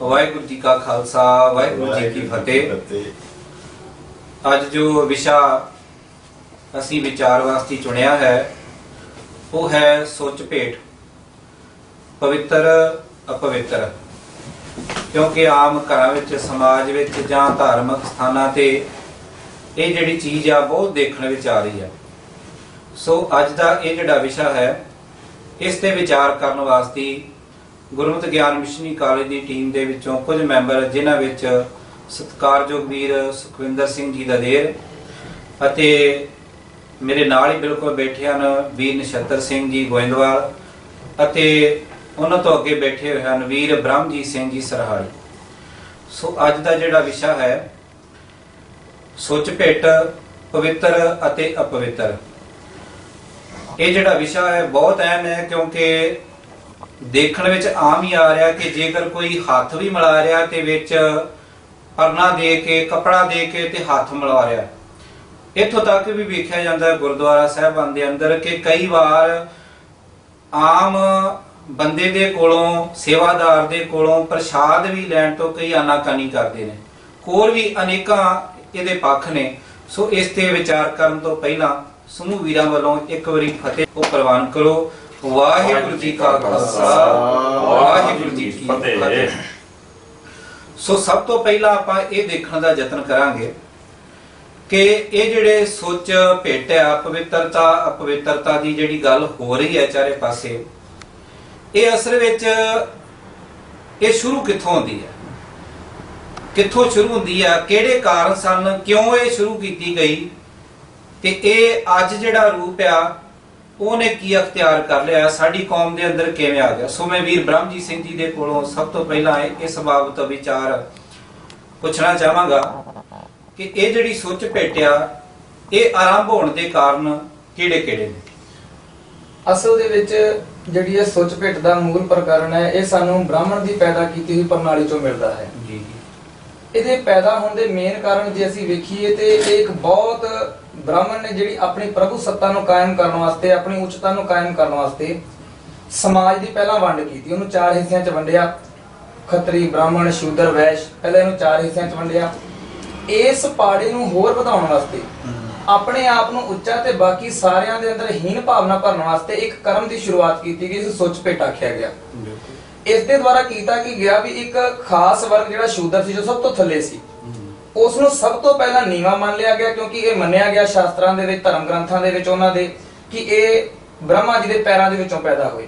ਵਾਹਿਗੁਰੂ ਜੀ ਕਾ ਖਾਲਸਾ ਵਾਹਿਗੁਰੂ ਜੀ ਕੀ ਫਤਿਹ। ਅੱਜ ਜੋ ਵਿਸ਼ਾ ਅਸੀਂ ਵਿਚਾਰ ਵਾਸਤੇ ਚੁਣਿਆ ਹੈ ਉਹ ਹੈ ਸੋਚ ਭੇਟ। ਪਵਿੱਤਰ ਅਪਵਿੱਤਰ। ਕਿਉਂਕਿ ਆਮ ਘਰਾਂ ਵਿੱਚ ਸਮਾਜ ਵਿੱਚ ਜਾਂ ਧਾਰਮਿਕ ਸਥਾਨਾਂ ਤੇ ਇਹ ਜਿਹੜੀ ਚੀਜ਼ ਆ ਬਹੁਤ ਦੇਖਣ ਵਿੱਚ ਆ ਰਹੀ ਹੈ ਸੋ ਅੱਜ ਦਾ ਇਹ ਜਿਹੜਾ ਵਿਸ਼ਾ ਹੈ ਇਸ ਤੇ ਵਿਚਾਰ ਕਰਨ ਵਾਸਤੇ ਗੁਰਮਤਿ ਗਿਆਨ ਮਿਸ਼ਨਰੀ ਕਾਲਜ ਦੀ ਟੀਮ ਦੇ ਵਿੱਚੋਂ ਕੁਝ ਮੈਂਬਰ, ਜਿਨ੍ਹਾਂ ਵਿੱਚ ਸਤਿਕਾਰਯੋਗ ਵੀਰ ਸੁਖਵਿੰਦਰ ਸਿੰਘ ਜੀ ਦਦੇਰ ਅਤੇ ਮੇਰੇ ਨਾਲ ਹੀ ਬਿਲਕੁਲ ਬੈਠੇ ਹਨ ਵੀਰ ਨਛੱਤਰ ਸਿੰਘ ਜੀ ਗੋਇੰਦਵਾਲ ਅਤੇ ਉਹਨਾਂ ਤੋਂ ਅੱਗੇ ਬੈਠੇ ਹੋਏ ਹਨ ਵੀਰ ਬ੍ਰਹਮਜੀਤ ਸਿੰਘ ਜੀ ਸਰਹਾਲੀ। ਸੋ ਅੱਜ ਦਾ ਜਿਹੜਾ ਵਿਸ਼ਾ ਹੈ, ਸੋਚ ਭੇਟ, ਪਵਿੱਤਰ ਅਤੇ ਅਪਵਿੱਤਰ। ਇਹ ਜਿਹੜਾ ਵਿਸ਼ਾ ਹੈ ਬਹੁਤ ਅਹਿਮ ਹੈ ਕਿਉਂਕਿ ਦੇਖਣ ਵਿੱਚ ਆਮ ਹੀ ਆ ਰਿਹਾ ਕਿ ਜੇਕਰ ਕੋਈ ਹੱਥ ਵੀ ਮਿਲਾ ਰਿਹਾ ਤੇ ਵਿੱਚ ਪਰਨਾ ਦੇ ਕੇ, ਕਪੜਾ ਦੇ ਕੇ ਤੇ ਹੱਥ ਮਿਲਾ ਰਿਹਾ। ਇੱਥੋਂ ਤੱਕ ਵੀ ਵੇਖਿਆ ਜਾਂਦਾ ਗੁਰਦੁਆਰਾ ਸਾਹਿਬਾਨ ਦੇ ਅੰਦਰ ਕਿ ਕਈ ਵਾਰ ਆਮ ਬੰਦੇ ਦੇ ਕੋਲੋਂ, ਸੇਵਾਦਾਰ ਦੇ ਕੋਲੋਂ ਪ੍ਰਸ਼ਾਦ ਵੀ ਲੈਣ ਤੋਂ ਕਈ ਆਨਾਕਾਨੀ ਕਰਦੇ ਨੇ। ਹੋਰ ਵੀ ਅਨੇਕਾਂ ਇਹਦੇ ਪੱਖ ਨੇ। ਸੋ ਇਸ ਤੇ ਵਿਚਾਰ ਕਰਨ ਤੋਂ ਪਹਿਲਾਂ ਸਮੂਹ ਵੀਰਾਂ ਵੱਲੋਂ ਇੱਕ ਵਾਰੀ ਫਤਿਹ ਉਹ ਪ੍ਰਵਾਨ ਕਰੋ। ਵਾਹਿਗੁਰੂ ਜੀ ਕਾ ਖਾਲਸਾ ਵਾਹਿਗੁਰੂ ਜੀ ਕੀ ਫਤਿਹ। ਸੋ ਸਭ ਤੋਂ ਪਹਿਲਾਂ ਆਪਾਂ ਇਹ ਦੇਖਣ ਦਾ ਯਤਨ ਕਰਾਂਗੇ ਕਿ ਇਹ ਜਿਹੜੇ ਸੋਚ ਭੇਟ ਆ ਪਵਿੱਤਰਤਾ ਅਪਵਿੱਤਰਤਾ ਦੀ ਜਿਹੜੀ ਗੱਲ ਹੋ ਰਹੀ ਹੈ ਚਾਰੇ ਪਾਸੇ ਇਹ ਅਸਲ ਵਿੱਚ ਇਹ ਸ਼ੁਰੂ ਕਿੱਥੋਂ ਹੁੰਦੀ ਹੈ? ਕਿੱਥੋਂ ਸ਼ੁਰੂ ਹੁੰਦੀ ਹੈ? ਕਿਹੜੇ ਕਾਰਨ ਸਨ? ਕਿਉਂ ਇਹ ਸ਼ੁਰੂ ਕੀਤੀ ਗਈ? ਤੇ ਇਹ ਅੱਜ ਜਿਹੜਾ ਰੂਪ ਆ ਉਹਨੇ ਕੀ ਅਖਤਿਆਰ ਕਰ ਲਿਆ? ਸਾਡੀ ਕੌਮ ਦੇ ਅੰਦਰ ਕਿਵੇਂ ਆ ਗਿਆ? ਸੋ ਮੈਂ ਵੀਰ ਬ੍ਰਹਮਜੀਤ ਸਿੰਘ ਜੀ ਦੇ ਕੋਲੋਂ ਸਭ ਤੋਂ ਪਹਿਲਾਂ ਇਸ ਬਾਬਤ ਵਿਚਾਰ ਪੁੱਛਣਾ ਚਾਹਾਂਗਾ ਕਿ ਇਹ ਜਿਹੜੀ ਸੋਚ ਭੇਟਿਆ ਇਹ ਆਰੰਭ ਹੋਣ ਦੇ ਕਾਰਨ ਕਿਹੜੇ ਕਿਹੜੇ ਨੇ? ਅਸਲ ਦੇ ਵਿੱਚ ਜਿਹੜੀ ਇਹ ਸੁੱਚ ਭਿੱਟ ਦਾ ਮੂਲ ਪ੍ਰਕਰਨ ਹੈ ਇਹ ਸਾਨੂੰ ਬ੍ਰਾਹਮਣ ਦੀ ਪੈਦਾ ਕੀਤੀ ਹੋਈ ਪ੍ਰਣਾਲੀ ਚੋਂ ਮਿਲਦਾ ਹੈ। ਜੀ। ਜੀ ਇਹਦੇ ਪੈਦਾ ਹੋਣ ਦੇ ਮੇਨ ਕਾਰਨ ਜੇ ਅਸੀਂ ਵੇਖੀਏ ਤੇ ਇਹ ਇੱਕ ਬਹੁਤ ਬ੍ਰਾਹਮਣ ਨੇ ਜਿਹੜੀ ਆਪਣੀ ਪ੍ਰਭੂ ਸੱਤਾ ਨੂੰ ਕਾਇਮ ਕਰਨ ਵਾਸਤੇ ਆਪਣੀ ਉੱਚਤਾ ਨੂੰ ਕਾਇਮ ਕਰਨ ਵਾਸਤੇ ਸਮਾਜ ਦੀ ਪਹਿਲਾਂ ਵੰਡ ਕੀਤੀ। ਉਹਨੂੰ ਚਾਰ ਹਿੱਸਿਆਂ 'ਚ ਵੰਡਿਆ। ਖੱਤਰੀ ਬ੍ਰਾਹਮਣ ਸ਼ੂਦਰ ਵੈਸ਼ ਪਹਿਲਾਂ ਇਹਨੂੰ ਚਾਰ ਹਿੱਸਿਆਂ 'ਚ ਵੰਡਿਆ। ਇਸ ਪਾੜੇ ਨੂੰ ਹੋਰ ਵਧਾਉਣ ਵਾਸਤੇ ਆਪਣੇ ਆਪ ਨੂੰ ਉੱਚਾ ਤੇ ਬਾਕੀ ਸਾਰਿਆਂ ਦੇ ਅੰਦਰ ਹੀਨ ਭਾਵਨਾ ਭਰਨ ਵਾਸਤੇ ਇੱਕ ਕਰਮ ਦੀ ਸ਼ੁਰੂਆਤ ਕੀਤੀ ਗਈ ਇਸ ਸੁੱਚ ਭੇਟ ਆਖਿਆ ਗਿਆ। ਇਸ ਦੇ ਦੁਆਰਾ ਕੀਤਾ ਕਿ ਗਿਆ ਵੀ ਇੱਕ ਖਾਸ ਵਰਗ ਜਿਹੜਾ ਸ਼ੂਦਰ ਸੀ ਜੋ ਸਭ ਤੋਂ ਥੱਲੇ ਸੀ। ਉਸ ਨੂੰ ਸਭ ਤੋਂ ਪਹਿਲਾਂ ਨੀਵਾ ਮੰਨ ਲਿਆ ਗਿਆ ਕਿਉਂਕਿ ਇਹ ਮੰਨਿਆ ਗਿਆ ਸ਼ਾਸਤਰਾਂ ਦੇ ਵਿੱਚ ਧਰਮ ਗ੍ਰੰਥਾਂ ਦੇ ਵਿੱਚ ਉਹਨਾਂ ਦੇ ਕਿ ਇਹ ਬ੍ਰਹਮਾ ਜੀ ਦੇ ਪੈਰਾਂ ਦੇ ਵਿੱਚੋਂ ਪੈਦਾ ਹੋਏ।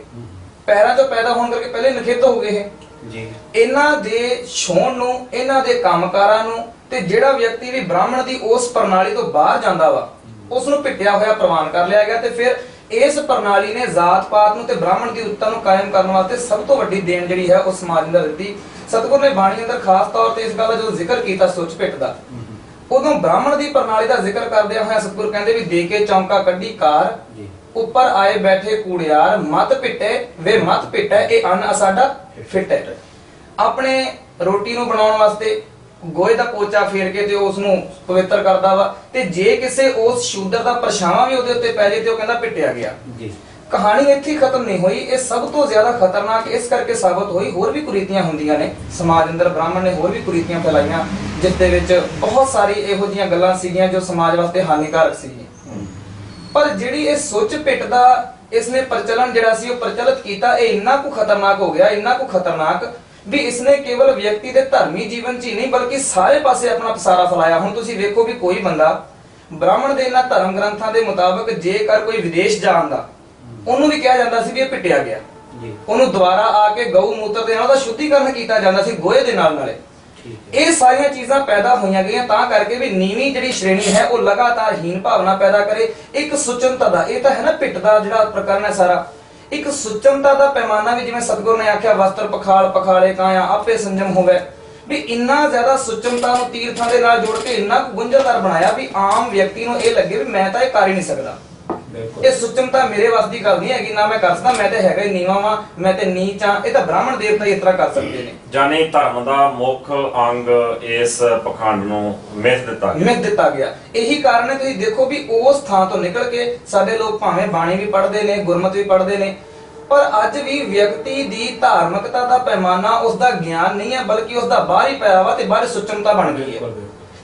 ਪੈਰਾਂ ਤੋਂ ਪੈਦਾ ਹੋਣ ਕਰਕੇ ਪਹਿਲੇ ਨਖਿੱਧ ਹੋ ਗਏ ਇਹ। ਜੀ। ਇਹਨਾਂ ਦੇ ਛੋਣ ਨੂੰ ਇਹਨਾਂ ਦੇ ਕੰਮਕਾਰਾਂ ਨੂੰ ਤੇ ਜਿਹੜਾ ਵਿਅਕਤੀ ਵੀ ਬ੍ਰਾਹਮਣ ਦੀ ਉਸ ਪ੍ਰਣਾਲੀ ਤੋਂ ਬਾਹਰ ਜਾਂਦਾ ਵਾ ਉਸ ਨੂੰ ਪਿੱਟਿਆ ਹੋਇਆ ਪ੍ਰਵਾਨ ਕਰ ਲਿਆ ਗਿਆ ਤੇ ਫਿਰ ਇਸ ਪ੍ਰਣਾਲੀ ਨੇ ਜ਼ਾਤ ਪਾਤ ਨੂੰ ਤੇ ਬ੍ਰਾਹਮਣ ਦੀ ਉੱਤਾ ਨੂੰ ਕਾਇਮ ਕਰਨ ਵਾਸਤੇ ਸਭ ਤੋਂ ਵੱਡੀ ਦੇਣ ਜਿਹੜੀ ਹੈ ਉਹ ਸਮਾਜ ਨੂੰ ਦਿੱਤੀ। ਸਤਿਗੁਰ ਨੇ ਬਾਣੀ ਅੰਦਰ ਖਾਸ ਤੌਰ ਤੇ ਇਸ ਗੱਲ ਦਾ ਜਦੋਂ ਜ਼ਿਕਰ ਕੀਤਾ ਸੁੱਚ ਪਿੱਟ ਦਾ। ਉਦੋਂ ਬ੍ਰਾਹਮਣ ਦੀ ਪ੍ਰਣਾਲੀ ਦਾ ਜ਼ਿਕਰ ਕਰਦਿਆਂ ਹੋਇਆ ਸਤਿਗੁਰ ਕਹਿੰਦੇ ਵੀ ਦੇ ਕੇ ਚੌਂਕਾ ਕੱਢੀ ਕਾਰ ਉੱਪਰ ਆਏ ਬੈਠੇ ਕੂੜਿਆਰ ਮਤ ਪਿੱਟੇ ਵੇ ਮਤ ਪਿੱਟੇ ਇਹ ਅੰਨ ਸਾਡਾ ਫਿੱਟ ਹੈ। ਆਪਣੇ ਰੋਟੀ ਨੂੰ ਬਣਾਉਣ ਵਾਸਤੇ ਗੋਹੇ ਦਾ ਪੋਚਾ ਫੇਰ ਕੇ ਤੇ ਉਸ ਨੂੰ ਪਵਿੱਤਰ ਕਰਦਾ ਵਾ। ਤੇ ਜੇ ਕਿਸੇ ਉਸ ਸ਼ੂਦਰ ਦਾ ਪਰਛਾਵਾਂ ਵੀ ਉਹਦੇ ਉੱਤੇ ਪੈ ਜੇ ਤੇ ਉਹ ਕਹਿੰਦਾ ਪਿੱਟਿਆ ਗਿਆ। ਜੀ। ਕਹਾਣੀ ਇੱਥੇ ਖਤਮ ਨਹੀਂ ਹੋਈ। ਇਹ ਸਭ ਤੋਂ ਜ਼ਿਆਦਾ ਖਤਰਨਾਕ ਇਸ ਕਰਕੇ ਸਾਬਤ ਹੋਈ। ਹੋਰ ਵੀ ਕੁਰੀਤੀਆਂ ਹੁੰਦੀਆਂ ਨੇ। ਸਮਾਜ ਅੰਦਰ ਬ੍ਰਾਹਮਣ ਨੇ ਹੋਰ ਵੀ ਕੁਰੀਤੀਆਂ ਫੈਲਾਈਆਂ ਜਿਸ ਦੇ ਵਿੱਚ ਬਹੁਤ ਸਾਰੀ ਇਹੋ ਜਿਹੀਆਂ ਗੱਲਾਂ ਸੀਗੀਆਂ ਜੋ ਸਮਾਜ ਵਾਸਤੇ ਹਾਨੀਕਾਰਕ ਸੀਗੀਆਂ। ਪਰ ਜਿਹੜੀ ਇਹ ਸੁੱਚ ਪਿੱਟ ਦਾ ਇਸਨੇ ਪ੍ਰਚਲਨ ਜਿਹੜਾ ਸੀ ਉਹ ਪ੍ਰਚਲਿਤ ਕੀਤਾ ਇਹ ਇੰਨਾ ਕੁ ਖਤਰਨਾਕ ਹੋ ਗਿਆ ਇੰਨਾ ਕੁ ਖਤਰਨਾਕ ਵੀ ਇਸਨੇ ਕੇਵਲ ਵਿਅਕਤੀ ਦੇ ਧਰਮੀ ਜੀਵਨ 'ਚ ਹੀ ਨਹੀਂ ਬਲਕਿ ਸਾਰੇ ਪਾਸੇ ਆਪਣਾ ਪਸਾਰਾ ਫੈਲਾਇਆ। ਹੁਣ ਤੁਸੀਂ ਵੇਖੋ ਵੀ ਕੋਈ ਬੰਦਾ ਬ੍ਰਾਹਮਣ ਦੇ ਇਹਨਾਂ ਧਰਮ ਗ੍ਰੰਥਾਂ ਦੇ ਮੁਤਾਬਕ ਜੇਕਰ ਕੋਈ ਵਿਦੇਸ਼ ਜਾਂਦਾ ਉਹਨੂੰ ਵੀ ਕਿਹਾ ਜਾਂਦਾ ਸੀ ਵੀ ਇਹ ਪਿੱਟਿਆ ਗਿਆ। ਜੀ। ਉਹਨੂੰ ਦੁਬਾਰਾ ਆ ਕੇ ਗਊ ਮੂਤਰ ਦੇ ਨਾਲ ਉਹਦਾ ਸ਼ੁੱਧੀਕਰਨ ਕੀਤਾ ਜਾਂਦਾ ਸੀ ਗੋਹੇ ਦੇ ਨਾਲ ਨਾਲੇ। ਇਹ ਸਾਰੀਆਂ ਚੀਜ਼ਾਂ ਪੈਦਾ ਹੋਈਆਂ ਗਈਆਂ ਤਾਂ ਕਰਕੇ ਵੀ ਨੀਵੀਂ ਜਿਹੜੀ ਸ਼੍ਰੇਣੀ ਹੈ ਉਹ ਲਗਾਤਾਰ ਹੀਨ ਭਾਵਨਾ ਪੈਦਾ ਕਰੇ। ਇੱਕ ਸੁਚਨਤਾ ਦਾ ਇਹ ਤਾਂ ਹੈ ਨਾ ਪਿੱਟ ਦਾ ਜਿਹੜਾ ਪ੍ਰਕਰਨ ਹੈ ਸਾਰਾ। ਇੱਕ ਸੁਚਨਤਾ ਦਾ ਪੈਮਾਨਾ ਵੀ ਜਿਵੇਂ ਸਤਿਗੁਰ ਨੇ ਆਖਿਆ, ਵਸਤਰ ਪਖਾਲ, ਪਖਾਲੇ ਕਾਇਆ ਆਪੇ ਸੰਜਮ ਹੋਵੇ। ਵੀ ਇੰਨਾ ਜ਼ਿਆਦਾ ਸੁਚਨਤਾ ਨੂੰ ਤੀਰਥਾਂ ਦੇ ਨਾਲ ਜੋੜ ਕੇ ਇੰਨਾ ਗੁੰਝਲਦਾਰ ਬਣਾਇਆ ਵੀ ਆਮ ਵਿਅਕਤੀ ਨੂੰ ਇਹ ਲੱਗੇ ਵੀ ਮੈਂ ਤਾਂ ਇਹ ਕਰ ਹੀ ਨਹੀਂ ਸਕਦਾ। ਇਹ ਸੁਚਮਤਾ ਮੇਰੇ ਵੱਸ ਦੀ ਗੱਲ ਨਹੀਂ ਹੈਗੀ ਨਾ ਮੈਂ ਕਰ ਸਕਦਾ ਮੈਂ ਤੇ ਹੈਗਾ ਹੀ ਨੀਵਾਂ ਵਾਂ ਮੈਂ ਤੇ ਨੀਚ ਆ। ਇਹ ਤਾਂ ਬ੍ਰਾਹਮਣ ਦੇਵਤਾ ਹੀ ਇਸ ਤਰ੍ਹਾਂ ਕਰ ਸਕਦੇ ਨੇ। ਜਾਨੀ ਧਰਮ ਦਾ ਮੁੱਖ ਅੰਗ ਇਸ ਪਖੰਡ ਨੂੰ ਮਿਥ ਦਿੱਤਾ ਗਿਆ। ਮਿਹ ਦਿੱਤਾ ਗਿਆ। ਇਹੀ ਕਾਰਨ ਹੈ ਤੁਸੀਂ ਦੇਖੋ ਵੀ ਉਸ ਥਾਂ ਤੋਂ ਨਿਕਲ ਕੇ ਸਾਡੇ ਲੋਕ ਭਾਵੇਂ ਬਾਣੀ ਵੀ ਪੜ੍ਹਦੇ ਨੇ ਗੁਰਮਤਿ ਵੀ ਪੜ੍ਹਦੇ ਨੇ ਪਰ ਅੱਜ ਵੀ ਵਿਅਕਤੀ ਦੀ ਧਾਰਮਿਕਤਾ ਦਾ ਪੈਮਾਨਾ ਉਸ ਦਾ ਗਿਆਨ ਨਹੀਂ ਹੈ ਬਲਕਿ ਉਸ ਦਾ ਬਾਹਰੀ ਪੈਰਾਵਾ ਤੇ ਬਾਹਰੀ ਸੁਚਮਤਾ ਬਣ ਗਈ ਹੈ।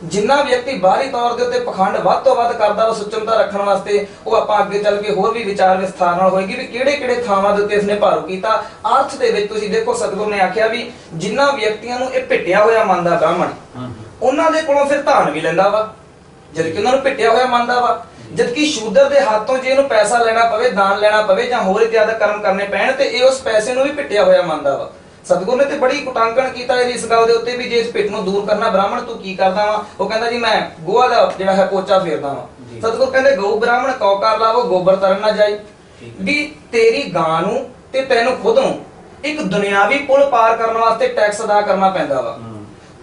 ਜਿੰਨਾ ਵਿਅਕਤੀ ਬਾਹਰੀ ਤੌਰ ਦੇ ਉੱਤੇ ਪਖੰਡ ਵੱਧ ਤੋਂ ਵੱਧ ਕਰਦਾ ਉਹ ਸੁਚਮਤਾ ਰੱਖਣ ਵਾਸਤੇ ਉਹ ਆਪਾਂ ਅੱਗੇ ਚੱਲ ਕੇ ਹੋਰ ਵੀ ਵਿਚਾਰ ਵਿਸਥਾਰ ਨਾਲ ਹੋਏਗੀ ਵੀ ਕਿਹੜੇ ਕਿਹੜੇ ਥਾਵਾਂ ਦੇ ਉੱਤੇ ਇਸਨੇ ਭਾਰੂ ਕੀਤਾ। ਅਰਥ ਦੇ ਵਿੱਚ ਤੁਸੀਂ ਦੇਖੋ ਸਤਿਗੁਰੂ ਨੇ ਆਖਿਆ ਵੀ ਜਿੰਨਾ ਵਿਅਕਤੀਆਂ ਨੂੰ ਇਹ ਭਿੱਟਿਆ ਹੋਇਆ ਮੰਨਦਾ ਬ੍ਰਾਹਮਣ ਉਹਨਾਂ ਦੇ ਕੋਲੋਂ ਫਿਰ ਧਾਨ ਵੀ ਲੈਂਦਾ ਵਾ। ਜਦ ਕਿ ਉਹਨਾਂ ਨੂੰ ਭਿੱਟਿਆ ਹੋਇਆ ਮੰਨਦਾ ਵਾ। ਜਦ ਕਿ ਸ਼ੂਦਰ ਦੇ ਹੱਥੋਂ ਜੇ ਇਹਨੂੰ ਪੈਸਾ ਲੈਣਾ ਪਵੇ ਦਾਨ ਲੈਣਾ ਪਵੇ ਜਾਂ ਹੋਰ ਇਤਿਆਦਿ ਕਰਮ ਕਰਨੇ ਪੈਣ ਤੇ ਇਹ ਉਸ ਪੈਸੇ ਨੂੰ ਵੀ ਭਿੱਟਿਆ ਹੋਇਆ ਮੰਨਦਾ ਵਾ। ਸਤਿਗੁਰੂ ਨੇ ਤੇ ਬੜੀ ਕੁਟਾਂਕਣ ਕੀਤਾ ਇਸ ਗੱਲ ਦੇ ਉੱਤੇ ਵੀ ਜੇ ਇਸ ਭਿੱਟ ਨੂੰ ਦੂਰ ਕਰਨਾ ਬ੍ਰਾਹਮਣ ਤੂੰ ਕੀ ਕਰਦਾ ਵਾ? ਉਹ ਕਹਿੰਦਾ ਜੀ ਮੈਂ ਗੋਆ ਦਾ ਜਿਹੜਾ ਹੈ ਪੋਚਾ ਫੇਰਦਾ ਵਾ। ਸਤਿਗੁਰੂ ਕਹਿੰਦੇ ਗਊ ਬ੍ਰਾਹਮਣ ਕੌਕਾਰ ਲਾਵੋ ਗੋਬਰ ਤਰਨ ਨਾ ਜਾਈ। ਵੀ ਤੇਰੀ ਗਾਂ ਨੂੰ ਤੇ ਤੈਨੂੰ ਖੁਦ ਨੂੰ ਇੱਕ ਦੁਨਿਆਵੀ ਪੁਲ ਪਾਰ ਕਰਨ ਵਾਸਤੇ ਟੈਕਸ ਅਦਾ ਕਰਨਾ ਪੈਂਦਾ ਵਾ।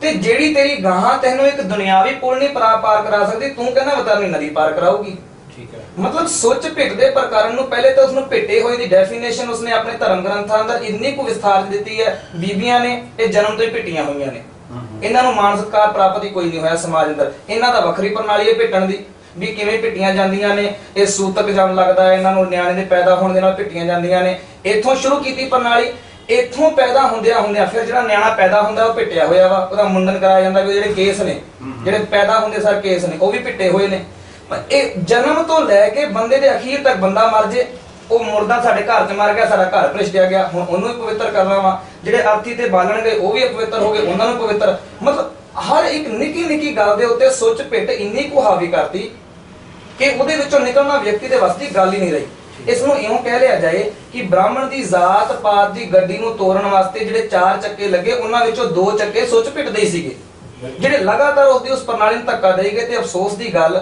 ਤੇ ਜਿਹੜੀ ਤੇਰੀ ਗਾਂ ਤੈਨੂੰ ਇੱਕ ਦੁਨਿਆਵੀ ਪੁਲ ਨਹੀਂ ਪਰਾ- ਕਰਾ ਸਕਦੀ ਤੂੰ ਕਹਿੰਦਾ ਵਤਰਨੀ ਨਦੀ ਪਾਰ ਹੈ ਮਤਲਬ ਸੋਚ ਭਿੱਟ ਦੇ ਪ੍ਰਕਰਨ ਨੂੰ ਪਹਿਲੇ ਤਾਂ ਉਸਨੂੰ ਭਿੱਟੇ ਹੋਏ ਦੀ ਡੈਫੀਨੇਸ਼ਨ ਉਸਨੇ ਆਪਣੇ ਧਰਮ ਗ੍ਰੰਥਾਂ ਅੰਦਰ ਇੰਨੀ ਕੁ ਵਿਸਥਾਰ ਦਿੱਤੀ ਹੈ ਬੀਬੀਆਂ ਨੇ ਇਹ ਜਨਮ ਤੋਂ ਹੀ ਭਿੱਟੀਆਂ ਹੋਈਆਂ ਨੇ। ਇਹਨਾਂ ਨੂੰ ਮਾਨ ਸਤਕਾਰ ਪ੍ਰਾਪਤ ਹੀ ਕੋਈ ਨਹੀਂ ਹੋਇਆ ਸਮਾਜ ਅੰਦਰ। ਇਹਨਾਂ ਦਾ ਵੱਖਰੀ ਪ੍ਰਣਾਲੀ ਹੈ ਭਿੱਟਣ ਦੀ ਵੀ ਕਿਵੇਂ ਭਿੱਟੀਆਂ ਜਾਂਦੀਆਂ ਨੇ ਇਹ ਸੂਤਕ ਜਨ ਲੱਗਦਾ ਹੈ ਇਹਨਾਂ ਨੂੰ ਨਿਆਣੇ ਦੇ ਪੈਦਾ ਹੋਣ ਦੇ ਨਾਲ ਭਿੱਟੀਆਂ ਜਾਂਦੀਆਂ ਨੇ। ਇੱਥੋਂ ਸ਼ੁਰੂ ਕੀਤੀ ਪ੍ਰਣਾਲੀ ਇੱਥੋਂ ਪੈਦਾ ਹੁੰਦਿਆਂ ਹੁੰਦਿਆਂ ਫਿਰ ਜਿਹੜਾ ਨਿਆਣਾ ਪੈਦਾ ਹੁੰਦਾ ਉਹ ਭਿੱਟਿਆ ਹੋਇਆ ਵਾ ਉਹਦਾ ਮੁੰਡਨ ਕਰਾਇਆ ਜਾਂਦਾ ਵੀ ਜਿਹੜੇ ਕੇਸ ਨੇ ਜਿਹੜੇ ਪੈਦਾ ਹੁੰਦੇ ਸਰ ਕੇਸ ਨੇ ਉਹ ਵੀ ਭਿੱਟੇ ਹੋਏ ਨੇ। ਇਹ ਜਨਮ ਤੋਂ ਲੈ ਕੇ ਬੰਦੇ ਦੇ ਅਖੀਰ ਤੱਕ ਬੰਦਾ ਮਰ ਜੇ, ਉਹ ਮੁਰਦਾ ਸਾਡੇ ਘਰ 'ਚ ਮਰ ਗਿਆ, ਸਾਡਾ ਘਰ ਭ੍ਰਿਸ਼ਟਿਆ ਗਿਆ, ਹੁਣ ਉਹਨੂੰ ਵੀ ਪਵਿੱਤਰ ਕਰਨਾ ਵਾ। ਜਿਹੜੇ ਅਰਥੀ ਤੇ ਬਾਲਣਗੇ ਉਹ ਵੀ ਅਪਵਿੱਤਰ ਹੋ ਗਏ, ਉਹਨਾਂ ਨੂੰ ਪਵਿੱਤਰ। ਮਤਲਬ ਹਰ ਇੱਕ ਨਿੱਕੀ ਨਿੱਕੀ ਗੱਲ ਦੇ ਉੱਤੇ ਸੁੱਚ ਪਿੱਟ ਇੰਨੀ ਕੁ ਹਾਵੀ ਕਰਤੀ ਕਿ ਉਹਦੇ ਵਿੱਚੋਂ ਨਿਕਲਣਾ ਵਿਅਕਤੀ ਦੇ ਵੱਸ ਦੀ ਗੱਲ ਹੀ ਨਹੀਂ ਰਹੀ। ਇਸ ਨੂੰ ਇਉਂ ਕਹਿ ਲਿਆ ਜਾਏ ਕਿ ਬ੍ਰਾਹਮਣ ਦੀ ਜ਼ਾਤ ਪਾਤ ਦੀ ਗੱਡੀ ਨੂੰ ਤੋੜਨ ਵਾਸਤੇ ਜਿਹੜੇ ਚਾਰ ਚੱਕੇ ਲੱਗੇ, ਉਹਨਾਂ ਵਿੱਚੋਂ ਦੋ ਚੱਕੇ ਸੁੱਚ ਪਿੱਟਦੇ ਹੀ ਸੀਗੇ। ਜਿਹੜੇ ਲਗਾਤਾਰ ਉਸਦੀ ਉਸ ਪ੍ਰਣਾਲੀ ਨੂੰ ਧੱਕਾ ਦੇਈ ਗਏ ਤੇ ਅਫਸੋਸ ਦੀ ਗੱਲ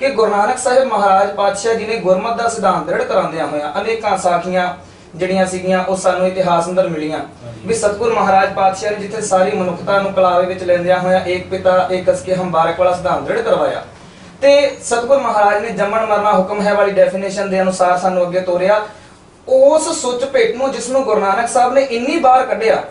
ਕਿ ਗੁਰੂ ਨਾਨਕ ਸਾਹਿਬ ਮਹਾਰਾਜ ਪਾਤਸ਼ਾਹ ਜੀ ਨੇ ਗੁਰਮਤ ਦਾ ਸਿਧਾਂਤ ਦ੍ਰਿੜ ਕਰਾਉਂਦਿਆਂ ਹੋਇਆਂ ਅਨੇਕਾਂ ਸਾਖੀਆਂ ਜਿਹੜੀਆਂ ਸੀਗੀਆਂ ਉਹ ਸਾਨੂੰ ਇਤਿਹਾਸ ਅੰਦਰ ਮਿਲੀਆਂ। ਵੀ ਸਤਿਗੁਰ ਮਹਾਰਾਜ ਪਾਤਸ਼ਾਹ ਨੇ ਜਿੱਥੇ ਸਾਰੀ ਮਨੁੱਖਤਾ ਨੂੰ ਕਲਾਵੇ ਵਿੱਚ ਲੈਂਦਿਆਂ ਹੋਇਆਂ ਏਕ ਪਿਤਾ ਏਕ ਅਸਕੇ ਹਮ ਬਾਰਕ ਵਾਲਾ ਸਿਧਾਂਤ ਦ੍ਰਿੜ ਕਰਵਾਇਆ। ਤੇ ਸਤਿਗੁਰ ਮਹਾਰਾਜ ਨੇ ਜੰਮਣ ਮਰਨਾ ਹੁਕਮ ਹੈ ਵਾਲੀ ਡੈਫੀਨੇਸ਼ਨ ਦੇ ਅਨੁਸਾਰ ਸਾਨੂੰ ਅੱਗੇ ਤੋਰਿਆ। ਉਸ ਸੁੱਚ ਭੇਟ ਨੂੰ ਜਿਸ ਨੂੰ ਗੁਰੂ ਨਾਨਕ ਸਾਹਿਬ ਨੇ ਇੰਨੀ ਵਾਰ ਕੱਢਿਆ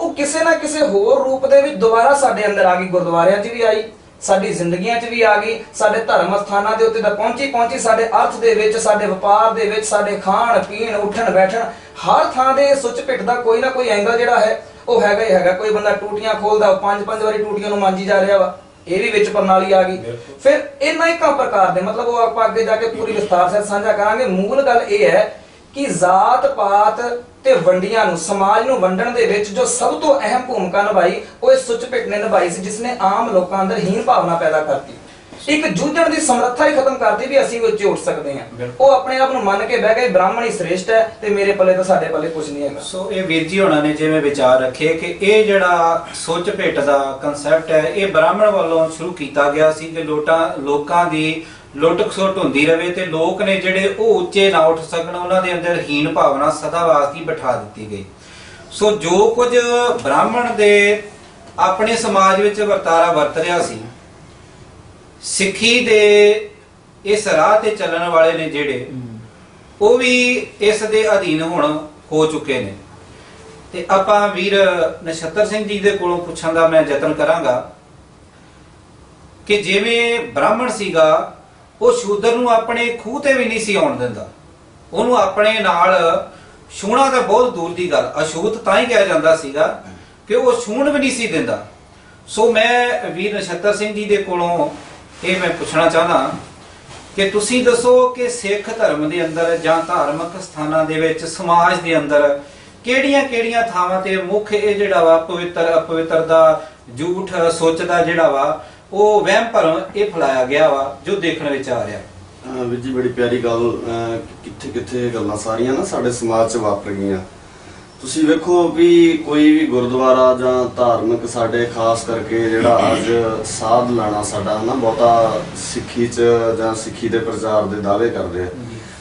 ਉਹ ਕਿਸੇ ਨਾ ਕਿਸੇ ਹੋਰ ਰੂਪ ਦੇ ਵਿੱਚ ਦੁਬਾਰਾ ਸਾਡੇ ਅੰਦਰ ਆ ਗਈ ਗੁਰਦੁਆਰਿਆਂ 'ਚ ਵੀ ਆਈ। ਸਾਡੀ ਜ਼ਿੰਦਗੀਆਂ 'ਚ ਵੀ ਆ ਗਈ ਸਾਡੇ ਧਰਮ ਸਥਾਨਾਂ ਦੇ ਉੱਤੇ ਤਾਂ ਪਹੁੰਚੀ ਪਹੁੰਚੀ ਸਾਡੇ ਅਰਥ ਦੇ ਵਿੱਚ ਸਾਡੇ ਵਪਾਰ ਦੇ ਵਿੱਚ ਸਾਡੇ ਖਾਣ ਪੀਣ ਉੱਠਣ ਬੈਠਣ ਹਰ ਥਾਂ ਦੇ ਸੁੱਚ ਭਿੱਟ ਦਾ ਕੋਈ ਨਾ ਕੋਈ ਐਂਗਲ ਜਿਹੜਾ ਹੈ ਉਹ ਹੈਗਾ ਹੀ ਹੈਗਾ। ਕੋਈ ਬੰਦਾ ਟੂਟੀਆਂ ਖੋਲਦਾ ਪੰਜ ਪੰਜ ਵਾਰੀ ਟੂਟੀਆਂ ਨੂੰ ਮਾਂਜੀ ਜਾ ਰਿਹਾ ਵਾ ਇਹ ਵੀ ਵਿੱਚ ਪ੍ਰਣਾਲੀ ਆ ਗਈ। ਫਿਰ ਇਹਨਾਂ ਹੀ ਕਾ ਪ੍ਰਕਾਰ ਦੇ ਮਤਲਬ ਉਹ ਆਪਾਂ ਅੱਗੇ ਜਾ ਕੇ ਪੂਰੀ ਵਿਸਥਾਰ ਸੇ ਸਾਂਝਾ ਕਰਾਂਗੇ। ਮੂਲ ਗੱਲ ਇਹ ਹੈ ਕਿ ਜ਼ਾਤ ਪਾਤ ਤੇ ਵੰਡੀਆਂ ਨੂੰ ਸਮਾਜ ਨੂੰ ਵੰਡਣ ਦੇ ਵਿੱਚ ਜੋ ਸਭ ਤੋਂ ਅਹਿਮ ਭੂਮਿਕਾ ਨਿਭਾਈ ਉਹ ਇਸ ਸੁੱਚ ਭਿੱਟ ਨੇ ਨਿਭਾਈ ਸੀ ਜਿਸ ਨੇ ਆਮ ਲੋਕਾਂ ਅੰਦਰ ਹੀਨ ਭਾਵਨਾ ਪੈਦਾ ਕਰਤੀ। ਇੱਕ ਜੂਝਣ ਦੀ ਸਮਰੱਥਾ ਹੀ ਖਤਮ ਕਰਦੀ ਵੀ ਅਸੀਂ ਵਿੱਚ ਉੱਠ ਸਕਦੇ ਹਾਂ। ਉਹ ਆਪਣੇ ਆਪ ਨੂੰ ਮੰਨ ਕੇ ਬਹਿ ਗਏ ਬ੍ਰਾਹਮਣ ਹੀ ਸ੍ਰੇਸ਼ਟ ਹੈ ਤੇ ਮੇਰੇ ਪੱਲੇ ਤਾਂ ਸਾਡੇ ਪੱਲੇ ਕੁਝ ਨਹੀਂ ਹੈਗਾ। ਸੋ ਇਹ ਵੀਰ ਜੀ ਹੋਣਾ ਨੇ ਜਿਵੇਂ ਵਿਚਾਰ ਰੱਖੇ ਕਿ ਇਹ ਜਿਹੜਾ ਸੋਚ ਭੇਟ ਦਾ ਕਨਸੈਪਟ ਹੈ ਇਹ ਬ੍ਰਾਹਮਣ ਵੱਲੋਂ ਸ਼ੁਰੂ ਕੀਤਾ ਗਿਆ ਸੀ ਕਿ ਲੋਟਾਂ ਲੋਕਾਂ ਦੀ ਲੁੱਟ ਖਸੁੱਟ ਹੁੰਦੀ ਰਹੇ ਤੇ ਲੋਕ ਨੇ ਜਿਹੜੇ ਉਹ ਉੱਚੇ ਨਾ ਉੱਠ ਸਕਣ, ਉਹਨਾਂ ਦੇ ਅੰਦਰ ਹੀਨ ਭਾਵਨਾ ਸਦਾ ਵਾਸਤੇ ਬਿਠਾ ਦਿੱਤੀ ਗਈ। ਸੋ ਜੋ ਕੁਝ ਬ੍ਰਾਹਮਣ ਦੇ ਆਪਣੇ ਸਮਾਜ ਵਿੱਚ ਵਰਤਾਰਾ ਵਰਤ ਰਿਹਾ ਸੀ, ਸਿੱਖੀ ਦੇ ਇਸ ਰਾਹ ਤੇ ਚੱਲਣ ਵਾਲੇ ਨੇ ਜਿਹੜੇ, ਉਹ ਵੀ ਇਸ ਦੇ ਅਧੀਨ ਹੁਣ ਹੋ ਚੁੱਕੇ ਨੇ। ਤੇ ਆਪਾਂ ਵੀਰ ਨਛੱਤਰ ਸਿੰਘ ਜੀ ਦੇ ਕੋਲੋਂ ਪੁੱਛਣ ਦਾ ਮੈਂ ਯਤਨ ਕਰਾਂਗਾ ਕਿ ਜਿਵੇਂ ਬ੍ਰਾਹਮਣ ਸੀਗਾ ਉਹ ਸ਼ੂਦਰ ਨੂੰ ਆਪਣੇ ਖੂਹ ਤੇ ਵੀ ਨਹੀਂ ਸੀ ਆਉਣ ਦਿੰਦਾ। ਉਹਨੂੰ ਆਪਣੇ ਨਾਲ ਛੂਣਾ ਤਾਂ ਬਹੁਤ ਦੂਰ ਦੀ ਗੱਲ ਅਛੂਤ ਤਾਂ ਹੀ ਕਿਹਾ ਜਾਂਦਾ ਸੀਗਾ ਕਿ ਉਹ ਛੂਣ ਵੀ ਨਹੀਂ ਸੀ ਦਿੰਦਾ। ਸੋ ਮੈਂ ਵੀਰ ਨਛੱਤਰ ਸਿੰਘ ਜੀ ਦੇ ਕੋਲੋਂ ਇਹ ਮੈਂ ਪੁੱਛਣਾ ਚਾਹਨਾ ਕਿ ਤੁਸੀਂ ਦੱਸੋ ਕਿ ਸਿੱਖ ਧਰਮ ਦੇ ਅੰਦਰ ਜਾਂ ਧਾਰਮਿਕ ਸਥਾਨਾਂ ਦੇ ਵਿੱਚ ਸਮਾਜ ਦੇ ਅੰਦਰ ਕਿਹੜੀਆਂ-ਕਿਹੜੀਆਂ ਥਾਵਾਂ ਤੇ ਮੁੱਖ ਇਹ ਜਿਹੜਾ ਵਾ ਪਵਿੱਤਰ ਅਪਵਿੱਤਰ ਦਾ ਝੂਠ ਸੋਚ ਦਾ ਜਿਹੜਾ ਵਾ ਉਹ ਵਹਿਮ ਭਰਮ ਇਹ ਫੈਲਾਇਆ ਗਿਆ ਵਾ, ਜੋ ਦੇਖਣ ਵਿੱਚ ਆ ਰਿਹਾ। ਵੀਰ ਜੀ, ਬੜੀ ਪਿਆਰੀ ਗੱਲ ਕਿੱਥੇ ਕਿੱਥੇ ਗੱਲਾਂ ਸਾਰੀਆਂ ਨਾ ਸਾਡੇ ਸਮਾਜ 'ਚ ਵਾਪਰ ਗਈਆਂ। ਤੁਸੀਂ ਵੇਖੋ ਵੀ ਕੋਈ ਵੀ ਗੁਰਦੁਆਰਾ ਜਾਂ ਧਾਰਮਿਕ ਸਾਡੇ, ਖਾਸ ਕਰਕੇ ਜਿਹੜਾ ਅੱਜ ਸਾਧ ਲਾਣਾ ਸਾਡਾ ਹਨਾ, ਬਹੁਤਾ ਸਿੱਖੀ 'ਚ ਜਾਂ ਸਿੱਖੀ ਦੇ ਪ੍ਰਚਾਰ ਦੇ ਦਾਅਵੇ ਕਰਦੇ ਆ।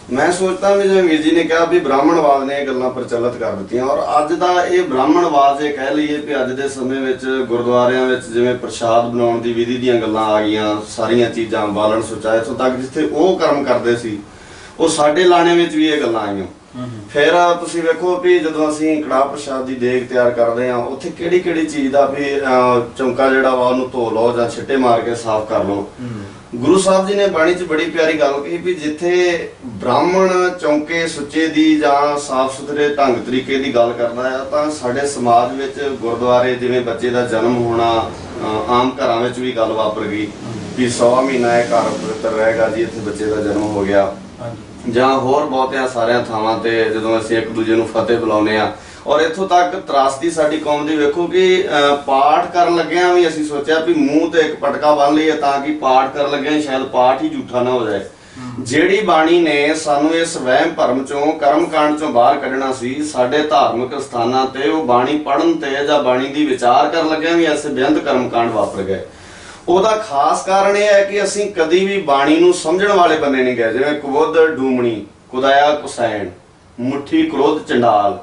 ਮੈਂ ਸੋਚਦਾ ਵੀ ਜਿਵੇਂ ਵੀਰ ਜੀ ਨੇ ਕਿਹਾ ਵੀ ਬ੍ਰਾਹਮਣਵਾਦ ਨੇ ਇਹ ਗੱਲਾਂ ਪ੍ਰਚਲਿਤ ਕਰ ਦਿੱਤੀਆਂ ਔਰ ਅੱਜ ਦਾ ਇਹ ਬ੍ਰਾਹਮਣਵਾਦ ਜੇ ਕਹਿ ਲਈਏ ਵੀ ਅੱਜ ਦੇ ਸਮੇਂ ਵਿੱਚ ਗੁਰਦੁਆਰਿਆਂ ਵਿੱਚ ਜਿਵੇਂ ਪ੍ਰਸ਼ਾਦ ਬਣਾਉਣ ਦੀ ਵਿਧੀ ਦੀਆਂ ਗੱਲਾਂ ਆ ਗਈਆਂ ਸਾਰੀਆਂ ਚੀਜ਼ਾਂ ਬਾਲਣ ਸੁਚਾਏ ਤੋਂ ਤੱਕ ਜਿੱਥੇ ਉਹ ਕਰਮ ਕਰਦੇ ਸੀ ਉਹ ਸਾਡੇ ਲਾਣੇ ਵਿੱਚ ਵੀ ਇਹ ਗੱਲਾਂ ਆਈਆਂ। ਫਿਰ ਤੁਸੀਂ ਵੇਖੋ ਵੀ ਜਦੋਂ ਅਸੀਂ ਕੜਾਹ ਪ੍ਰਸ਼ਾਦ ਦੀ ਦੇਗ ਤਿਆਰ ਕਰਦੇ ਆ ਉੱਥੇ ਕਿਹੜੀ ਕਿਹੜੀ ਚੀਜ਼ ਦਾ ਵੀ ਚੌਂਕਾ ਜਿਹੜਾ ਵਾ ਉਹਨੂੰ ਧੋ ਲਓ ਜਾਂ ਛਿੱਟੇ ਮਾਰ ਕੇ ਸਾਫ਼ ਕਰ ਲਓ। ਗੁਰੂ ਸਾਹਿਬ ਜੀ ਨੇ ਬਾਣੀ 'ਚ ਬੜੀ ਪਿਆਰੀ ਗੱਲ ਕਹੀ ਵੀ ਜਿੱਥੇ ਬ੍ਰਾਹਮਣ ਚੌਂਕੇ ਸੁੱਚੇ ਦੀ ਜਾਂ ਸਾਫ਼ ਸੁਥਰੇ ਢੰਗ ਤਰੀਕੇ ਦੀ ਗੱਲ ਕਰਦਾ ਆ ਤਾਂ ਸਾਡੇ ਸਮਾਜ ਵਿੱਚ ਗੁਰਦੁਆਰੇ ਜਿਵੇਂ ਬੱਚੇ ਦਾ ਜਨਮ ਹੋਣਾ ਆਮ ਘਰਾਂ ਵਿੱਚ ਵੀ ਗੱਲ ਵਾਪਰ ਗਈ ਵੀ 100 ਮਹੀਨਾ ਇਹ ਘਰ ਪਵਿੱਤਰ ਰਹੇਗਾ ਜੀ ਇੱਥੇ ਬੱਚੇ ਦਾ ਜਨਮ ਹੋ ਗਿਆ। ਜਾਂ ਹੋਰ ਬਹੁਤਿਆਂ ਸਾਰਿਆਂ ਥਾਵਾਂ ਤੇ ਜਦੋਂ ਅਸੀਂ ਇੱਕ ਦੂਜੇ ਨੂੰ ਫਤਿਹ ਬੁਲਾਉਨੇ ਆ ਔਰ ਇੱਥੋਂ ਤੱਕ ਤਰਾਸਦੀ ਸਾਡੀ ਕੌਮ ਦੀ ਵੇਖੋ ਕਿ ਪਾਠ ਕਰਨ ਲੱਗਿਆਂ ਵੀ ਅਸੀਂ ਸੋਚਿਆ ਵੀ ਮੂੰਹ ਤੇ ਇੱਕ ਪਟਕਾ ਬੰਨ ਲਈਏ ਤਾਂ ਕਿ ਪਾਠ ਕਰਨ ਲੱਗਿਆਂ ਸ਼ਾਇਦ ਪਾਠ ਹੀ ਝੂਠਾ ਨਾ ਹੋ ਜਾਏ। ਜਿਹੜੀ ਬਾਣੀ ਨੇ ਸਾਨੂੰ ਇਸ ਵਹਿਮ ਭਰਮ ਚੋਂ ਕਰਮਕਾਂਡ ਚੋਂ ਬਾਹਰ ਕੱਢਣਾ ਸੀ ਸਾਡੇ ਧਾਰਮਿਕ ਸਥਾਨਾਂ ਤੇ ਉਹ ਬਾਣੀ ਪੜਨ ਤੇ ਜਾਂ ਬਾਣੀ ਦੀ ਵਿਚਾਰ ਕਰਨ ਲੱਗਿਆਂ ਵੀ ਐਸੇ ਬੇਅੰਤ ਕਰਮਕਾਂਡ ਵਾਪਰ ਗਏ। ਉਹਦਾ ਖਾਸ ਕਾਰਨ ਇਹ ਹੈ ਕਿ ਅਸੀਂ ਕਦੀ ਵੀ ਬਾਣੀ ਨੂੰ ਸਮਝਣ ਵਾਲੇ ਬੰਦੇ ਨਹੀਂ ਗਏ ਜਿਵੇਂ ਕੁਬੁੱਧ ਡੂਮਣੀ ਕੁਦਾਇਆ ਕੁਸੈਣ ਮੁੱਠੀ ਕ੍ਰੋਧ ਚੰਡਾਲ।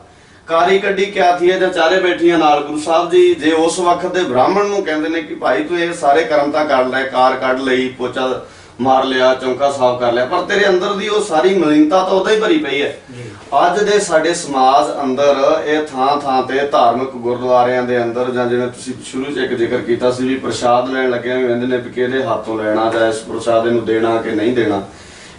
ਕਾਰੀ ਕੱਢੀ ਕਿਆ ਥੀ ਹੈ ਜਾਂ ਚਾਰੇ ਬੈਠੀਆਂ ਨਾਲ ਗੁਰੂ ਸਾਹਿਬ ਜੀ ਜੇ ਉਸ ਵਕਤ ਦੇ ਬ੍ਰਾਹਮਣ ਨੂੰ ਕਹਿੰਦੇ ਨੇ ਕਿ ਭਾਈ ਤੂੰ ਇਹ ਸਾਰੇ ਕਰਮ ਤਾਂ ਕਰ ਲੈ ਕਾਰ ਕੱਢ ਲਈ ਪੋਚਾ ਮਾਰ ਲਿਆ ਚੌਂਕਾ ਸਾਫ਼ ਕਰ ਲਿਆ ਪਰ ਤੇਰੇ ਅੰਦਰ ਦੀ ਉਹ ਸਾਰੀ ਮਲੀਨਤਾ ਤਾਂ ਉਹਦਾ ਹੀ ਭਰੀ ਪਈ ਹੈ। ਅੱਜ ਦੇ ਸਾਡੇ ਸਮਾਜ ਅੰਦਰ ਇਹ ਥਾਂ ਥਾਂ ਤੇ ਧਾਰਮਿਕ ਗੁਰਦੁਆਰਿਆਂ ਦੇ ਅੰਦਰ ਜਾਂ ਜਿਵੇਂ ਤੁਸੀਂ ਸ਼ੁਰੂ 'ਚ ਇੱਕ ਜ਼ਿਕਰ ਕੀਤਾ ਸੀ ਵੀ ਪ੍ਰਸ਼ਾਦ ਲੈਣ ਲੱਗਿਆ ਵੀ ਕਹਿੰਦੇ ਨੇ ਵੀ ਕਿਹਦੇ ਹੱਥੋਂ ਲੈਣਾ ਜਾਂ ਇਸ ਪ੍ਰਸ਼ਾਦ ਨੂੰ ਦੇਣਾ ਕਿ ਨਹੀਂ ਦੇਣਾ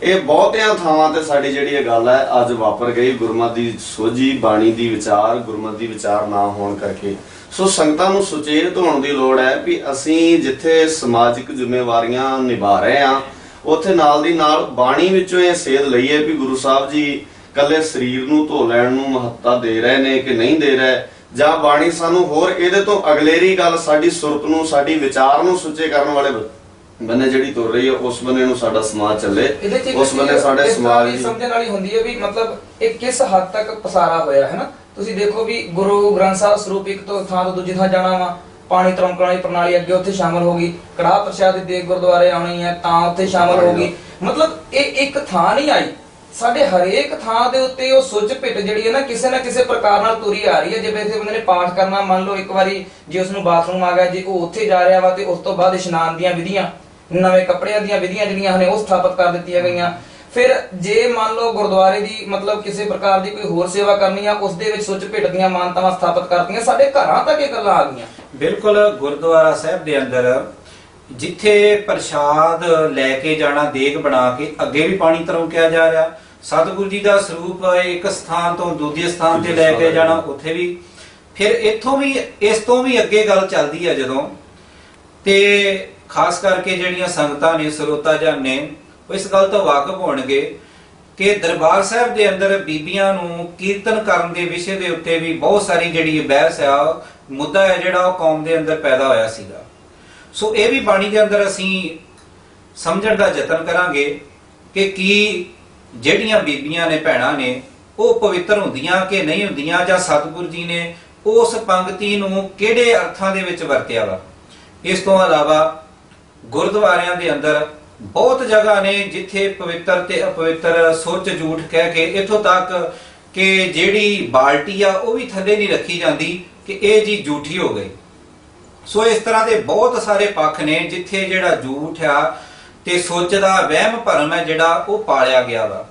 ਇਹ ਬਹੁਤਿਆਂ ਥਾਵਾਂ ਤੇ ਸਾਡੀ ਜਿਹੜੀ ਇਹ ਗੱਲ ਹੈ, ਅੱਜ ਵਾਪਰ ਗਈ। ਗੁਰਮਤਿ ਦੀ ਸੋਝੀ ਬਾਣੀ ਦੀ ਵਿਚਾਰ, ਗੁਰਮਤਿ ਦੀ ਵਿਚਾਰ ਨਾ ਹੋਣ ਕਰਕੇ। ਸੋ ਸੰਗਤਾਂ ਨੂੰ ਸੁਚੇਤ ਹੋਣ ਦੀ ਲੋੜ ਹੈ ਵੀ ਅਸੀਂ ਜਿੱਥੇ ਸਮਾਜਿਕ ਜ਼ਿੰਮੇਵਾਰੀਆਂ ਨਿਭਾ ਰਹੇ ਹਾਂ, ਉੱਥੇ ਨਾਲ ਦੀ ਨਾਲ ਬਾਣੀ ਵਿੱਚੋਂ ਇਹ ਸੇਧ ਲਈਏ ਵੀ ਗੁਰੂ ਸਾਹਿਬ ਜੀ ਕੱਲੇ ਸਰੀਰ ਨੂੰ ਧੋ ਲੈਣ ਨੂੰ ਮਹੱਤਤਾ ਦੇ ਰਹੇ ਨੇ ਕਿ ਨਹੀਂ ਦੇ ਰਹੇ। ਜਾਂ ਬਾਣੀ ਸਾਨੂੰ ਹੋਰ ਇਹਦੇ ਤੋਂ ਅਗਲੇਰੀ ਗੱਲ ਸਾਡੀ ਸੁਰਤ ਨੂੰ, ਸਾਡੀ ਵਿਚਾਰ ਨੂੰ ਸੁੱਚੇ ਕਰਨ ਵਾਲੇ ਬੰਨੇ ਜਿਹੜੀ ਤੁਰ ਰਹੀ ਹੈ ਉਸ ਬੰਨੇ ਨੂੰ ਸਾਡਾ ਸਮਾਜ ਚੱਲੇ। ਉਸ ਬੰਨੇ ਸਾਡੇ ਸਮਾਜ ਦੀ ਸਮਝਣ ਵਾਲੀ ਹੁੰਦੀ ਹੈ ਵੀ ਮਤਲਬ ਇਹ ਕਿਸ ਹੱਦ ਤੱਕ ਪਸਾਰਾ ਹੋਇਆ ਹੈ ਨਾ? ਤੁਸੀਂ ਦੇਖੋ ਵੀ ਗੁਰੂ ਗ੍ਰੰਥ ਸਾਹਿਬ ਸਰੂਪ ਇੱਕ ਤੋਂ ਥਾਂ ਤੋਂ ਦੂਜੀ ਥਾਂ ਜਾਣਾ ਵਾ। ਪਾਣੀ ਤਰੰਕਣ ਵਾਲੀ ਪ੍ਰਣਾਲੀ ਅੱਗੇ ਉੱਥੇ ਸ਼ਾਮਲ ਹੋ ਗਈ। ਕੜਾਹ ਪ੍ਰਸ਼ਾਦ ਦੀ ਗੁਰਦੁਆਰੇ ਆਉਣੀ ਹੈ ਤਾਂ ਉੱਥੇ ਸ਼ਾਮਲ ਹੋ ਗਈ। ਮਤਲਬ ਇਹ ਇੱਕ ਥਾਂ ਨਹੀਂ ਆਈ। ਸਾਡੇ ਹਰੇਕ ਥਾਂ ਦੇ ਉੱਤੇ ਉਹ ਸੁੱਚ ਪਿੱਟ ਜਿਹੜੀ ਹੈ ਨਾ ਕਿਸੇ ਨਾ ਕਿਸੇ ਪ੍ਰਕਾਰ ਨਾਲ ਤੁਰੀ ਆ ਰਹੀ ਹੈ। ਜਿਵੇਂ ਇੱਥੇ ਬੰਦੇ ਨੇ ਪਾਠ ਕਰਨਾ ਮੰਨ ਲਓ ਇੱਕ ਵਾਰੀ ਜੇ ਉਸ ਨੂੰ ਬਾਥਰੂਮ ਆ ਗਿਆ ਜੇ ਉਹ ਉੱਥੇ ਜਾ ਰਿਹਾ ਵਾ ਤੇ ਉਸ ਤੋਂ ਬਾਅਦ ਇਸ਼ਨਾਨ ਦੀਆਂ ਵਿਧੀਆਂ ਨਵੇਂ ਕੱਪੜਿਆਂ ਦੀਆਂ ਵਿਧੀਆਂ ਜਿਹੜੀਆਂ ਨੇ ਉਹ ਸਥਾਪਿਤ ਕਰ ਦਿੱਤੀਆਂ ਗਈਆਂ। ਫਿਰ ਜੇ ਮੰਨ ਲਓ ਗੁਰਦੁਆਰੇ ਦੀ ਮਤਲਬ ਕਿਸੇ ਪ੍ਰਕਾਰ ਦੀ ਕੋਈ ਹੋਰ ਸੇਵਾ ਕਰਨੀ ਆ, ਉਸ ਦੇ ਵਿੱਚ ਸੁੱਚ ਭਿੱਟ ਦੀਆਂ ਮਾਨਤਾਵਾਂ ਸਥਾਪਿਤ ਕਰਤੀਆਂ, ਸਾਡੇ ਘਰਾਂ ਤੱਕ ਇਹ ਗੱਲਾਂ ਆ ਗਈਆਂ। ਬਿਲਕੁਲ ਗੁਰਦੁਆਰਾ ਸਾਹਿਬ ਦੇ ਅੰਦਰ ਜਿੱਥੇ ਪ੍ਰਸ਼ਾਦ ਲੈ ਕੇ ਜਾਣਾ, ਦੇਗ ਬਣਾ ਕੇ ਅੱਗੇ ਵੀ ਪਾਣੀ ਤਰੋਕਿਆ ਜਾ ਰਿਹਾ। ਸਤਿਗੁਰੂ ਜੀ ਦਾ ਸਰੂਪ ਇੱਕ ਸਥਾਨ ਤੋਂ ਦੂਜੇ ਸਥਾਨ ਤੇ ਲੈ ਕੇ ਜਾਣਾ, ਉੱਥੇ ਵੀ। ਫਿਰ ਇੱਥੋਂ ਵੀ, ਇਸ ਤੋਂ ਵੀ ਅੱਗੇ ਗੱਲ ਚੱਲਦੀ ਹੈ ਜਦੋਂ। ਤੇ ਖਾਸ ਕਰਕੇ ਜਿਹੜੀਆਂ ਸੰਗਤਾਂ ਨੇ ਸਰੋਤਾ ਜਨ ਨੇ ਉਹ ਇਸ ਗੱਲ ਤੋਂ ਵਾਕਿਫ ਹੋਣਗੇ ਕਿ ਦਰਬਾਰ ਸਾਹਿਬ ਦੇ ਅੰਦਰ ਬੀਬੀਆਂ ਨੂੰ ਕੀਰਤਨ ਕਰਨ ਦੇ ਵਿਸ਼ੇ ਦੇ ਉੱਤੇ ਵੀ ਬਹੁਤ ਸਾਰੀ ਜਿਹੜੀ ਬਹਿਸ ਆ, ਮੁੱਦਾ ਹੈ ਜਿਹੜਾ ਉਹ ਕੌਮ ਦੇ ਅੰਦਰ ਪੈਦਾ ਹੋਇਆ ਸੀਗਾ। ਸੋ ਇਹ ਵੀ ਬਾਣੀ ਦੇ ਅੰਦਰ ਅਸੀਂ ਸਮਝਣ ਦਾ ਯਤਨ ਕਰਾਂਗੇ ਕਿ ਕੀ ਜਿਹੜੀਆਂ ਬੀਬੀਆਂ ਨੇ, ਭੈਣਾਂ ਨੇ, ਉਹ ਪਵਿੱਤਰ ਹੁੰਦੀਆਂ ਕਿ ਨਹੀਂ ਹੁੰਦੀਆਂ ਜਾਂ ਸਤਿਗੁਰੂ ਜੀ ਨੇ ਉਸ ਪੰਕਤੀ ਨੂੰ ਕਿਹੜੇ ਅਰਥਾਂ ਦੇ ਵਿੱਚ ਵਰਤਿਆ ਵਾ? ਇਸ ਤੋਂ ਇਲਾਵਾ ਗੁਰਦੁਆਰਿਆਂ ਦੇ ਅੰਦਰ ਬਹੁਤ ਜਗ੍ਹਾ ਨੇ ਜਿੱਥੇ ਪਵਿੱਤਰ ਤੇ ਅਪਵਿੱਤਰ ਸੁੱਚ ਝੂਠ ਕਹਿ ਕੇ ਇੱਥੋਂ ਤੱਕ ਕਿ ਜਿਹੜੀ ਬਾਲਟੀ ਆ ਉਹ ਵੀ ਥੱਲੇ ਨਹੀਂ ਰੱਖੀ ਜਾਂਦੀ ਕਿ ਇਹ ਜੀ ਝੂਠੀ ਹੋ ਗਈ। ਸੋ ਇਸ ਤਰ੍ਹਾਂ ਦੇ ਬਹੁਤ ਸਾਰੇ ਪੱਖ ਨੇ ਜਿੱਥੇ ਜਿਹੜਾ ਝੂਠ ਆ ਤੇ ਸੋਚ ਦਾ ਵਹਿਮ ਭਰਮ ਹੈ ਜਿਹੜਾ ਉਹ ਪਾਲਿਆ ਗਿਆ ਵਾ।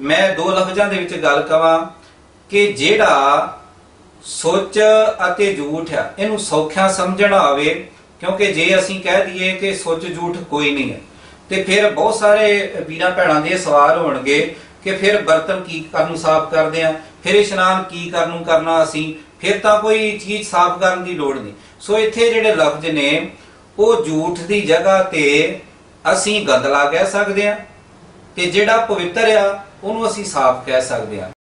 ਮੈਂ ਦੋ ਲਫ਼ਜ਼ਾਂ ਦੇ ਵਿੱਚ ਗੱਲ ਕਵਾਂ ਕਿ ਜਿਹੜਾ ਸੋਚ ਅਤੇ ਝੂਠ ਆ, ਇਹਨੂੰ ਸੌਖਿਆ ਸਮਝਣਾ ਹੋਵੇ ਕਿਉਂਕਿ ਜੇ ਅਸੀਂ ਕਹਿ ਦਈਏ ਕਿ ਸੁੱਚ ਝੂਠ ਕੋਈ ਨਹੀਂ ਹੈ, ਤੇ ਫਿਰ ਬਹੁਤ ਸਾਰੇ ਵੀਰਾਂ ਭੈਣਾਂ ਦੇ ਸਵਾਲ ਹੋਣਗੇ ਕਿ ਫਿਰ ਬਰਤਨ ਕੀ ਕਰਨ ਨੂੰ ਸਾਫ਼ ਕਰਦੇ ਆ, ਫਿਰ ਇਸ਼ਨਾਨ ਕੀ ਕਰਨ ਨੂੰ ਕਰਨਾ ਅਸੀਂ, ਫਿਰ ਤਾਂ ਕੋਈ ਚੀਜ਼ ਸਾਫ਼ ਕਰਨ ਦੀ ਲੋੜ ਨਹੀਂ। ਸੋ ਇੱਥੇ ਜਿਹੜੇ ਲਫ਼ਜ਼ ਨੇ, ਉਹ ਝੂਠ ਦੀ ਜਗ੍ਹਾ ਤੇ ਅਸੀਂ ਗੰਦਲਾ ਕਹਿ ਸਕਦੇ ਆ, ਤੇ ਜਿਹੜਾ ਪਵਿੱਤਰ ਆ, ਉਹਨੂੰ ਅਸੀਂ ਸਾਫ਼ ਕਹਿ ਸਕਦੇ ਆ।